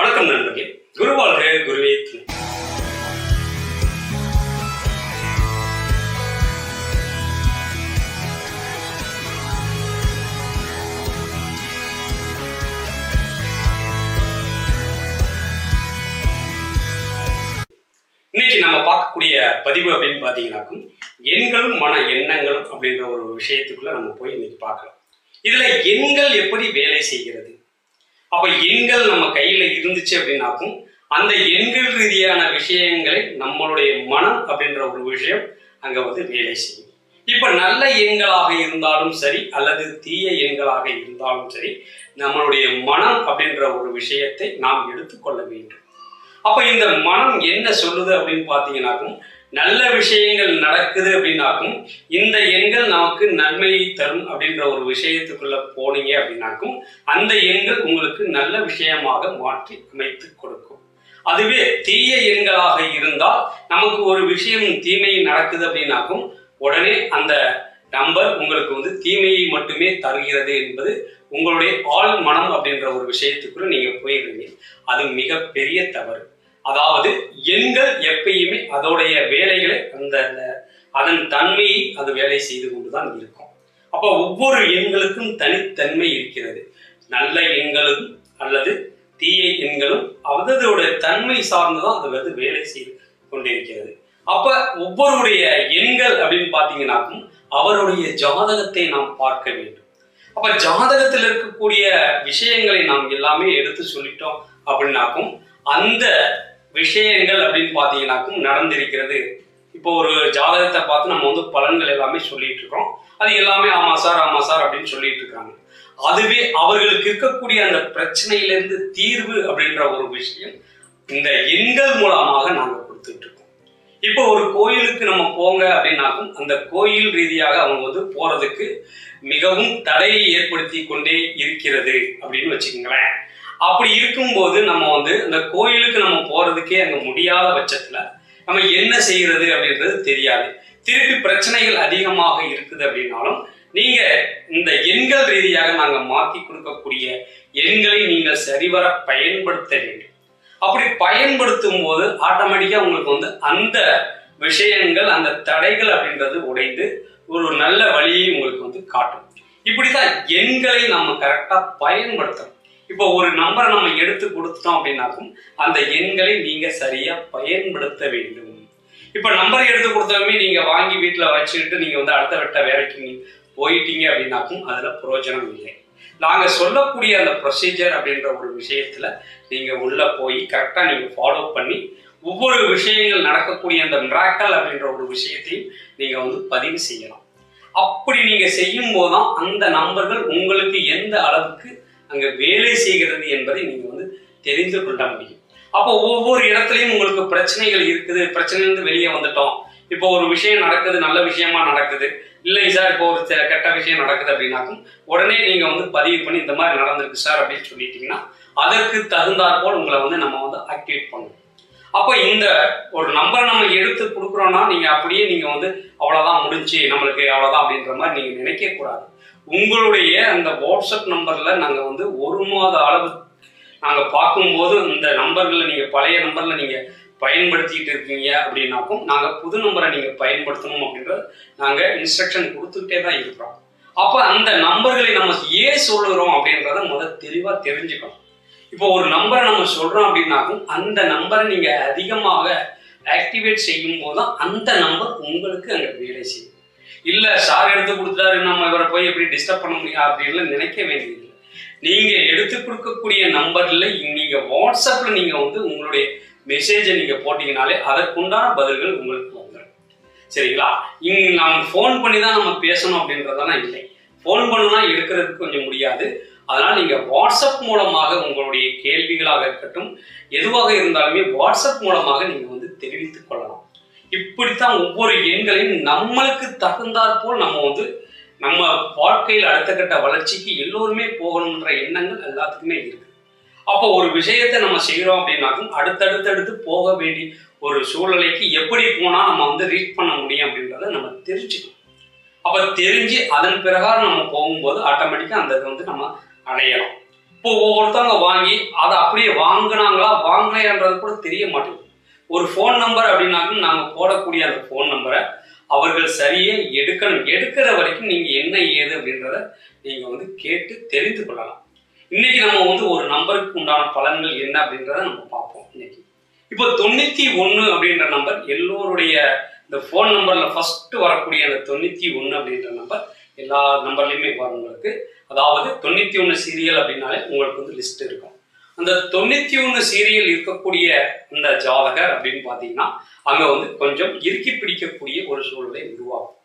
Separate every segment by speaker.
Speaker 1: வணக்கம் நண்பர்களே. குருவாழ்க குருவே இன்னைக்கு நம்ம பார்க்கக்கூடிய பதிவு அப்படின்னு பார்த்தீங்கன்னாக்கும் எண்களும் மன எண்ணங்களும் அப்படின்ற ஒரு விஷயத்துக்குள்ள நம்ம போய் இன்னைக்கு பார்க்கலாம். இதுல எண்கள் எப்படி வேலை செய்கிறது? அப்ப எண்கள் நம்ம கையில இருந்துச்சு அப்படின்னாக்கும் அந்த எண்கள் ரீதியான விஷயங்களை நம்மளுடைய மனம் அப்படின்ற ஒரு விஷயம் அங்க வந்து வேலை செய்யும். இப்ப நல்ல எண்களாக இருந்தாலும் சரி அல்லது தீய எண்களாக இருந்தாலும் சரி நம்மளுடைய மனம் அப்படின்ற ஒரு விஷயத்தை நாம் எடுத்துக்கொள்ள வேண்டும். அப்ப இந்த மனம் என்ன சொல்லுது அப்படின்னு பார்த்தீங்கன்னாக்கும் நல்ல விஷயங்கள் நடக்குது அப்படின்னாக்கும் இந்த எண்கள் நமக்கு நன்மையை தரும் அப்படின்ற ஒரு விஷயத்துக்குள்ள போனீங்க அப்படின்னாக்கும் அந்த எண்கள் உங்களுக்கு நல்ல விஷயமாக மாற்றி அமைத்து கொடுக்கும். அதுவே தீய எண்களாக இருந்தால் நமக்கு ஒரு விஷயம் தீமை நடக்குது அப்படின்னாக்கும் உடனே அந்த நம்பர் உங்களுக்கு வந்து தீமையை மட்டுமே தருகிறது என்பது உங்களுடைய ஆள் மனம் அப்படின்ற ஒரு விஷயத்துக்குள்ள நீங்க போயிடுறீங்க அது மிகப்பெரிய தவறு. அதாவது எண்கள் எப்பயுமே அதோடைய வேலைகளை அந்த அதன் தன்மையை அது வேலை செய்து கொண்டுதான் இருக்கும். அப்போ ஒவ்வொரு எண்களுக்கும் தனித்தன்மை இருக்கிறது. நல்ல எண்களும் அல்லது தீய எண்களும் அதோட தன்மை சார்ந்துதான் அது வந்து வேலை செய்து கொண்டிருக்கிறது. அப்ப ஒவ்வொருடைய எண்கள் அப்படின்னு பார்த்தீங்கன்னாக்கும் அவருடைய ஜாதகத்தை நாம் பார்க்க வேண்டும். அப்ப ஜாதகத்தில் இருக்கக்கூடிய விஷயங்களை நாம் எல்லாமே எடுத்து சொல்லிட்டோம் அப்படின்னாக்கும் அந்த விஷயங்கள் அப்படின்னு பார்த்தீங்கன்னாக்கும் நடந்திருக்கிறது. இப்போ ஒரு ஜாதகத்தை பார்த்து நம்ம வந்து பலன்கள் எல்லாமே சொல்லிட்டு இருக்கோம். அது எல்லாமே ஆமா சார் ஆமா சார் அப்படின்னு சொல்லிட்டு இருக்காங்க. அதுவே அவர்களுக்கு இருக்கக்கூடிய அந்த பிரச்சனையிலிருந்து தீர்வு அப்படின்ற ஒரு விஷயம் இந்த எண்கள் மூலமாக நாங்கள் கொடுத்துட்டு இருக்கோம். இப்போ ஒரு கோயிலுக்கு நம்ம போங்க அப்படின்னாக்கும் அந்த கோயில் ரீதியாக அவங்க வந்து போறதுக்கு மிகவும் தடையை ஏற்படுத்தி கொண்டே இருக்கிறது அப்படின்னு வச்சுக்கோங்களேன். அப்படி இருக்கும்போது நம்ம வந்து அந்த கோயிலுக்கு நம்ம போறதுக்கே அங்கே முடியாத பட்சத்துல நம்ம என்ன செய்யறது அப்படின்றது தெரியாது. திருப்பி பிரச்சனைகள் அதிகமாக இருக்குது அப்படின்னாலும் நீங்க இந்த எண்கள் ரீதியாக நாங்கள் மாத்தி கொடுக்கக்கூடிய எண்களை நீங்கள் சரிவர பயன்படுத்த வேண்டும். அப்படி பயன்படுத்தும் போது ஆட்டோமேட்டிக்காக உங்களுக்கு வந்து அந்த விஷயங்கள் அந்த தடைகள் அப்படின்றது உடைந்து ஒரு நல்ல வழியை உங்களுக்கு வந்து காட்டும். இப்படிதான் எண்களை நம்ம கரெக்டாக பயன்படுத்தணும். இப்போ ஒரு நம்பரை நம்ம எடுத்து கொடுத்தோம் அப்படின்னாக்கும் அந்த எண்களை நீங்க சரியா பயன்படுத்த வேண்டும். இப்போ நம்பரை எடுத்து கொடுத்தோமே நீங்க வாங்கி வீட்டுல வச்சுக்கிட்டு நீங்க வந்து அடுத்த வெட்ட வேலைக்கு போயிட்டீங்க அப்படின்னாக்கும் அதுல பிரயோஜனம் இல்லை. நாங்க சொல்லக்கூடிய அந்த ப்ரொசீஜர் அப்படின்ற ஒரு விஷயத்துல நீங்க உள்ள போய் கரெக்டா நீங்க ஃபாலோ பண்ணி ஒவ்வொரு விஷயங்கள் நடக்கக்கூடிய அந்த மிராக்கல் அப்படின்ற ஒரு விஷயத்தையும் நீங்க வந்து பதிவு செய்யலாம். அப்படி நீங்க செய்யும் போதுதான் அந்த நம்பர்கள் உங்களுக்கு எந்த அளவுக்கு அங்க வேலை செய்கிறது என்பதை நீங்க வந்து தெரிந்து கொள்ள முடியும். அப்போ ஒவ்வொரு இடத்துலையும் உங்களுக்கு பிரச்சனைகள் இருக்குது. பிரச்சனைலேருந்து வெளியே வந்துட்டோம். இப்போ ஒரு விஷயம் நடக்குது நல்ல விஷயமா நடக்குது. இல்லை சார் இப்போ ஒரு கெட்ட விஷயம் நடக்குது அப்படின்னாக்கும் உடனே நீங்க வந்து பதிவு பண்ணி இந்த மாதிரி நடந்திருக்கு சார் அப்படின்னு சொல்லிட்டீங்கன்னா அதற்கு தகுந்தாற்போல் உங்களை வந்து நம்ம வந்து ஆக்டிவேட் பண்ணுவோம் அப்போ இந்த ஒரு நம்பரை நம்ம எடுத்து கொடுக்குறோன்னா நீங்கள் அப்படியே நீங்கள் வந்து அவ்வளோதான் முடிஞ்சு நம்மளுக்கு அவ்வளோதான் அப்படின்ற மாதிரி நீங்கள் நினைக்க கூடாது. உங்களுடைய அந்த வாட்ஸ்அப் நம்பரில் நாங்கள் வந்து ஒரு மாத அளவு நாங்கள் பார்க்கும்போது இந்த நம்பர்களை நீங்கள் பழைய நம்பரில் நீங்கள் பயன்படுத்திட்டு இருக்கீங்க அப்படின்னாக்கும் நாங்கள் புது நம்பரை நீங்கள் பயன்படுத்தணும் அப்படின்றது நாங்கள் இன்ஸ்ட்ரக்ஷன் கொடுத்துக்கிட்டே தான் இருக்கிறோம். அப்போ அந்த நம்பர்களை நம்ம ஏன் சொல்லுறோம் அப்படின்றத முதல் தெளிவாக தெரிஞ்சுக்கணும். இப்போ ஒரு நம்பரை நம்ம சொல்றோம் அப்படின்னாக்கும் அந்த நம்பரை நீங்க அதிகமாக ஆக்டிவேட் செய்யும் போது தான் அந்த நம்பர் உங்களுக்கு அங்கே வேலை செய்யும் இல்ல சார் எடுத்து கொடுத்தாரு நம்ம இவரை போய் எப்படி டிஸ்டர்ப் பண்ண முடியும் அப்படின்னு நினைக்க வேண்டியது நீங்க எடுத்து கொடுக்கக்கூடிய நம்பர்ல நீங்க வாட்ஸ்அப்ல நீங்க வந்து உங்களுடைய மெசேஜை நீங்க போட்டீங்கனாலே அதற்குண்டான பதில்கள் உங்களுக்கு வந்துடும். சரிங்களா? இங்க நம்ம ஃபோன் பண்ணி தான் நம்ம பேசணும் அப்படின்றதெல்லாம் இல்லை. ஃபோன் பண்ணுனா எடுக்கிறதுக்கு கொஞ்சம் முடியாது. அதனால் நீங்கள் வாட்ஸ்அப் மூலமாக உங்களுடைய கேள்விகளாக இருக்கட்டும் எதுவாக இருந்தாலுமே வாட்ஸ்அப் மூலமாக நீங்கள் வந்து தெரிவித்துக் கொள்ளலாம். இப்படித்தான் ஒவ்வொரு எண்களையும் நம்மளுக்கு தகுந்தாற்போல் நம்ம வந்து நம்ம வாழ்க்கையில் அடுத்த கட்ட வளர்ச்சிக்கு எல்லோருமே போகணுன்ற எண்ணங்கள் எல்லாத்துக்குமே இருக்கு. அப்போ ஒரு விஷயத்தை நம்ம செய்கிறோம் அப்படின்னாக்கும் அடுத்தடுத்தடுத்து போக வேண்டிய ஒரு சூழ்நிலைக்கு எப்படி போனால் நம்ம வந்து ரீச் பண்ண முடியும் அப்படின்றத நம்ம தெரிஞ்சுக்கணும். அப்போ தெரிஞ்சு அதன் பிரகாரம் நம்ம போகும்போது ஆட்டோமேட்டிக்காக அந்த இதை வந்து நம்ம அடையலாம் இப்போ ஒவ்வொருத்தவங்க வாங்கி அதை அப்படியே வாங்கினாங்களா வாங்கலையான்றது கூட தெரிய மாட்டேங்குது. ஒரு ஃபோன் நம்பர் அப்படின்னாக்கும் நாங்கள் போடக்கூடிய அந்த ஃபோன் நம்பரை அவர்கள் சரியே எடுக்கணும். எடுக்கிற வரைக்கும் நீங்கள் என்ன ஏது அப்படின்றத நீங்கள் வந்து கேட்டு தெரிந்து கொள்ளலாம். இன்னைக்கு நம்ம வந்து ஒரு நம்பருக்கு உண்டான பலன்கள் என்ன அப்படின்றத நம்ம பார்ப்போம் இன்னைக்கு. இப்போ தொண்ணூற்றி ஒன்று அப்படின்ற நம்பர் எல்லோருடைய இந்த ஃபோன் நம்பரில் ஃபஸ்ட்டு வரக்கூடிய அந்த தொண்ணூற்றி ஒன்று அப்படின்ற நம்பர் எல்லா நம்பர்லையுமே வரும் உங்களுக்கு. அதாவது தொண்ணூற்றி ஒன்று சீரியல் அப்படின்னாலே உங்களுக்கு வந்து லிஸ்ட் இருக்கும். அந்த தொண்ணூற்றி ஒன்று சீரியல் இருக்கக்கூடிய அந்த ஜாதகர் அப்படின்னு பார்த்தீங்கன்னா அங்கே வந்து கொஞ்சம் இறுக்கி பிடிக்கக்கூடிய ஒரு சூழ்நிலை உருவாகும்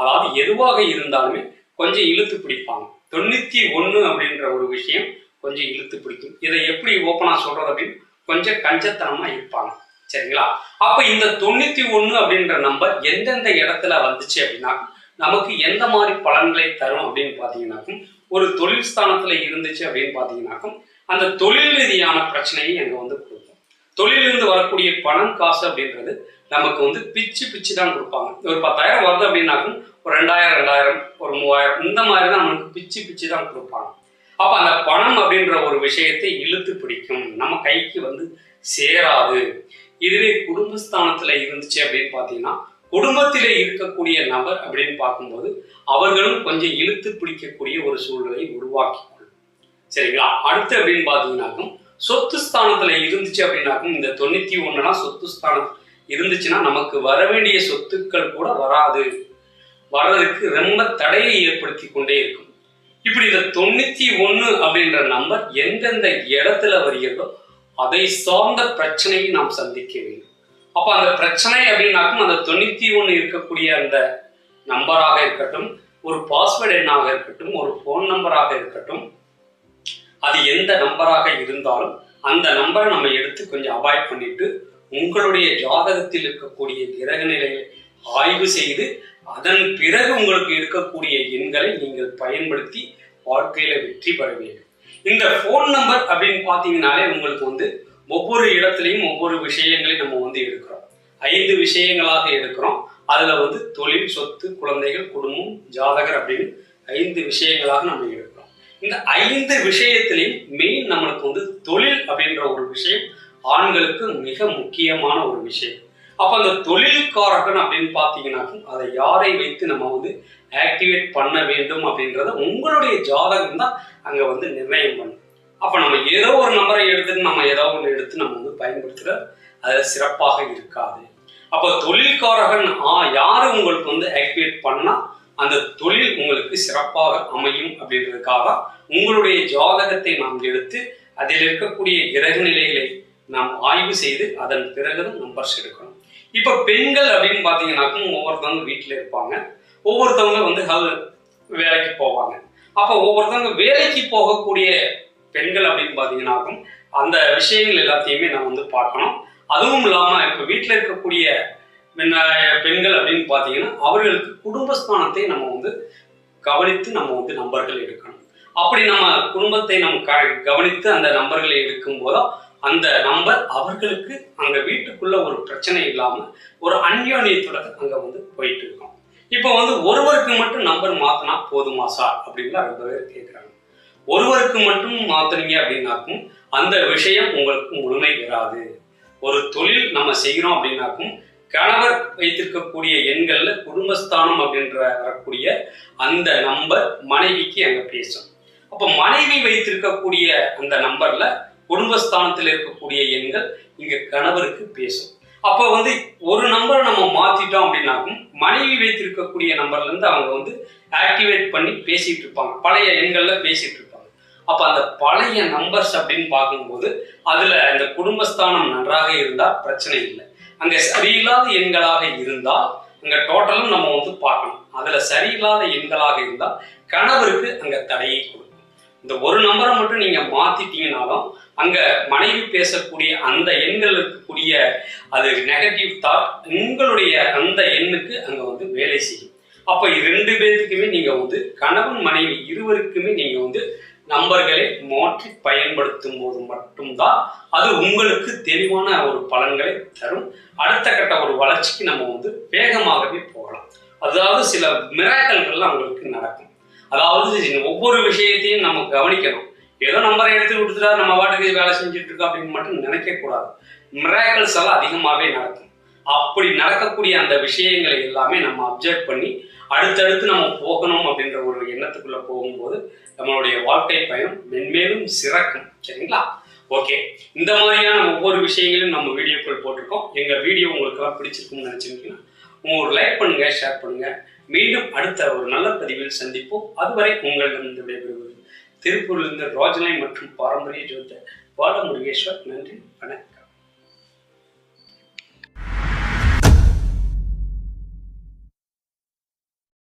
Speaker 1: அதாவது எதுவாக இருந்தாலுமே கொஞ்சம் இழுத்து பிடிப்பாங்க. தொண்ணூற்றி ஒன்று அப்படின்ற ஒரு விஷயம் கொஞ்சம் இழுத்து பிடிக்கும். இதை எப்படி ஓப்பனாக சொல்கிறது அப்படின்னு கொஞ்சம் கஞ்சத்தனமாக இருப்பாங்க. சரிங்களா? அப்போ இந்த தொண்ணூற்றி ஒன்று அப்படின்ற நம்பர் எந்தெந்த இடத்துல வந்துச்சு அப்படின்னா நமக்கு எந்த மாதிரி பலன்களை தரும் அப்படின்னு பார்த்தீங்கன்னாக்கும் ஒரு தொழில் ஸ்தானத்தில் இருந்துச்சு அப்படின்னு பார்த்தீங்கன்னாக்கும் அந்த தொழில் ரீதியான பிரச்சனையை அங்கே வந்து கொடுக்கும். தொழிலிருந்து வரக்கூடிய பணம் காசு அப்படின்றது நமக்கு வந்து பிச்சு பிச்சு தான் கொடுப்பாங்க. ஒரு பத்தாயிரம் வருது அப்படின்னாக்கும் ஒரு ரெண்டாயிரம் ரெண்டாயிரம் ஒரு மூவாயிரம் இந்த மாதிரி தான் நமக்கு பிச்சு பிச்சு தான் கொடுப்பாங்க. அப்போ அந்த பணம் அப்படின்ற ஒரு விஷயத்தை இழுத்து பிடிக்கும். நம்ம கைக்கு வந்து சேராது. இதுவே குடும்பஸ்தானத்தில் இருந்துச்சு அப்படின்னு பார்த்தீங்கன்னா குடும்பத்திலே இருக்கக்கூடிய நபர் அப்படின்னு பார்க்கும்போது அவர்களும் கொஞ்சம் இழுத்து பிடிக்கக்கூடிய ஒரு சூழ்நிலையை உருவாக்கி கொள்ளும் சரிங்களா? அடுத்து அப்படின்னு பார்த்தீங்கன்னாக்கும் சொத்து ஸ்தானத்துல இருந்துச்சு அப்படின்னாக்கும் இந்த தொண்ணூத்தி ஒண்ணுனா சொத்து ஸ்தானம் இருந்துச்சுன்னா நமக்கு வர வேண்டிய சொத்துக்கள் கூட வராது. வர்றதுக்கு ரொம்ப தடையை ஏற்படுத்தி கொண்டே இருக்கும். இப்படி இந்த தொண்ணூத்தி ஒன்று அப்படின்ற நம்பர் எந்தெந்த இடத்துல வருகிறதோ அதை சார்ந்த பிரச்சனையை நாம் சந்திக்க வேண்டும். அப்ப அந்த பிரச்சனை அப்படின்னாக்கும் அந்த தொண்ணூத்தி ஒன்று இருக்கக்கூடிய அந்த நம்பராக இருக்கட்டும் ஒரு பாஸ்வேர்டு எண்ணாக இருக்கட்டும் ஒரு ஃபோன் நம்பராக இருக்கட்டும் அது எந்த நம்பராக இருந்தாலும் அந்த நம்பரை நம்ம எடுத்து கொஞ்சம் அவாய்ட் பண்ணிட்டு உங்களுடைய ஜாதகத்தில் இருக்கக்கூடிய கிரக நிலையை ஆய்வு செய்து அதன் பிறகு உங்களுக்கு இருக்கக்கூடிய எண்களை நீங்கள் பயன்படுத்தி வாழ்க்கையில வெற்றி பெற வேண்டும். இந்த ஃபோன் நம்பர் அப்படின்னு பார்த்தீங்கன்னாலே உங்களுக்கு வந்து ஒவ்வொரு இடத்துலையும் ஒவ்வொரு விஷயங்களையும் நம்ம வந்து எடுக்கிறோம். ஐந்து விஷயங்களாக எடுக்கிறோம். அதுல வந்து தொழில் சொத்து குழந்தைகள் குடும்பம் ஜாதகர் அப்படின்னு ஐந்து விஷயங்களாக நம்ம எடுக்கிறோம். இந்த ஐந்து விஷயத்திலையும் மெயின் நம்மளுக்கு வந்து தொழில் அப்படின்ற ஒரு விஷயம் ஆண்களுக்கு மிக முக்கியமான ஒரு விஷயம். அப்போ அந்த தொழில்காரகன் அப்படின்னு பார்த்தீங்கன்னாக்கும் அதை யாரை வைத்து நம்ம வந்து ஆக்டிவேட் பண்ண வேண்டும் அப்படின்றத உங்களுடைய ஜாதகம் தான் அங்கே வந்து நிர்ணயம் பண்ணும். அப்போ நம்ம ஏதோ ஒரு நம்பரை எடுத்துட்டு நம்ம ஏதோ ஒன்று எடுத்து நம்ம வந்து பயன்படுத்துகிற அதில் சிறப்பாக இருக்காது. அப்போ தொழில்காரகன் ஆ யாரு உங்களுக்கு வந்து ஆக்டிவேட் பண்ணா அந்த தொழில் உங்களுக்கு சிறப்பாக அமையும் அப்படின்றதுக்காக உங்களுடைய ஜாதகத்தை நாம் எடுத்து அதில் இருக்கக்கூடிய கிரக நிலைகளை நாம் ஆய்வு செய்து அதன் பிறகுதான் நம்பர்ஸ் எடுக்கணும். இப்போ பெண்கள் அப்படின்னு பார்த்தீங்கன்னாக்கும் ஒவ்வொருத்தவங்க வீட்டில் இருப்பாங்க. ஒவ்வொருத்தவங்க வந்து ஹல் வேலைக்கு போவாங்க. அப்போ ஒவ்வொருத்தவங்க வேலைக்கு போகக்கூடிய பெண்கள் அப்படின்னு பார்த்தீங்கன்னாக்கும் அந்த விஷயங்கள் எல்லாத்தையுமே நம்ம வந்து பார்க்கணும். அதுவும் இல்லாமல் இப்போ வீட்டில் இருக்கக்கூடிய பெண்கள் அப்படின்னு பார்த்தீங்கன்னா அவர்களுக்கு குடும்பஸ்தானத்தை நம்ம வந்து கவனித்து நம்ம வந்து நம்பர்கள் எடுக்கணும். அப்படி நம்ம குடும்பத்தை நம்ம க- கவனித்து அந்த நம்பர்களை எடுக்கும் போதோ அந்த நம்பர் அவர்களுக்கு அங்கே வீட்டுக்குள்ள ஒரு பிரச்சனை இல்லாமல் ஒரு அந்யோன்யத்துடன் அங்கே வந்து போயிட்டு இருக்கோம். இப்போ வந்து ஒருவருக்கு மட்டும் நம்பர் மாற்றினா போதுமா சார்? அப்படின்னு ரொம்ப பேர் கேட்குறாங்க ஒருவருக்கு மட்டும் மாத்துறீங்க அப்படின்னாக்கும் அந்த விஷயம் உங்களுக்கு முழுமை வராது ஒரு தொழில் நம்ம செய்கிறோம் அப்படின்னாக்கும் கணவர் வைத்திருக்கக்கூடிய எண்கள்ல குடும்பஸ்தானம் அப்படின்ற வரக்கூடிய அந்த நம்பர் மனைவிக்கு அங்க பேசும். அப்ப மனைவி வைத்திருக்கக்கூடிய அந்த நம்பர்ல குடும்பஸ்தானத்தில் இருக்கக்கூடிய எண்கள் இங்க கணவருக்கு பேசும். அப்ப வந்து ஒரு நம்பரை நம்ம மாத்திட்டோம் அப்படின்னாக்கும் மனைவி வைத்திருக்கக்கூடிய நம்பர்ல இருந்து அவங்க வந்து ஆக்டிவேட் பண்ணி பேசிட்டு இருப்பாங்க. பழைய எண்கள்ல பேசிட்டு இருப்பாங்க. அப்ப அந்த பழைய நம்பர்ஸ் அப்படின்னு பார்க்கும்போது அதுல இந்த குடும்பஸ்தானம் நன்றாக இருந்தால் பிரச்சனை இல்லை. அங்க சரியில்லாத எண்களாக இருந்தால் அங்க டோட்டலும் நம்ம வந்து பார்க்கணும். அதுல சரியில்லாத எண்களாக இருந்தால் கணவருக்கு அங்க தடையை கொடுக்கும். இந்த ஒரு நம்பரை மட்டும் நீங்க மாத்திட்டீங்கனாலும் அங்க மனைவி பேசக்கூடிய அந்த எண்கள் இருக்கக்கூடிய அது நெகட்டிவ் தாட் உங்களுடைய அந்த எண்ணுக்கு அங்க வந்து வேலை செய்யும். அப்ப ரெண்டு பேர்த்துக்குமே நீங்க வந்து கணவன் மனைவி இருவருக்குமே நீங்க வந்து நம்பர்களை மாற்றி பயன்படுத்தும் போது மட்டும்தான் அது உங்களுக்கு தெளிவான ஒரு பலன்களை தரும். அடுத்த கட்ட ஒரு வளர்ச்சிக்கு நம்ம வந்து வேகமாகவே போகலாம். அதாவது சில மிராக்கல்கள்லாம் உங்களுக்கு நடக்கும். அதாவது ஒவ்வொரு விஷயத்தையும் நம்ம கவனிக்கணும். ஏதோ நம்பரை எடுத்து கொடுத்துட்டா நம்ம வாட்டுக்கு வேலை செஞ்சுட்டு இருக்கோம் அப்படின்னு மட்டும் நினைக்கக்கூடாது மிராக்கல்ஸ் எல்லாம் அதிகமாகவே நடக்கும். அப்படி நடக்கக்கூடிய அந்த விஷயங்களை எல்லாமே நம்ம அப்சர்வ் பண்ணி அடுத்தடுத்து நம்ம போகணும் அப்படின்ற ஒரு எண்ணத்துக்குள்ள போகும்போது நம்மளுடைய வாழ்க்கை பயணம் மென்மேலும் சிறக்கும். சரிங்களா? ஓகே இந்த மாதிரியான ஒவ்வொரு விஷயங்களையும் நம்ம வீடியோக்கள் போட்டிருக்கோம். எங்கள் வீடியோ உங்களுக்கெல்லாம் பிடிச்சிருக்கும்னு நினைச்சிருக்கீங்கன்னா உங்களுக்கு லைக் பண்ணுங்க ஷேர் பண்ணுங்க. மீண்டும் அடுத்த ஒரு நல்ல பதிவில் சந்திப்போம். அதுவரை உங்களிடம் விடைபெறுவது திருப்பூரிலிருந்து ரோஜனை மற்றும் பாரம்பரிய ஜோதிடர் பாலமுருகேஸ்வர். நன்றி வணக்கம்.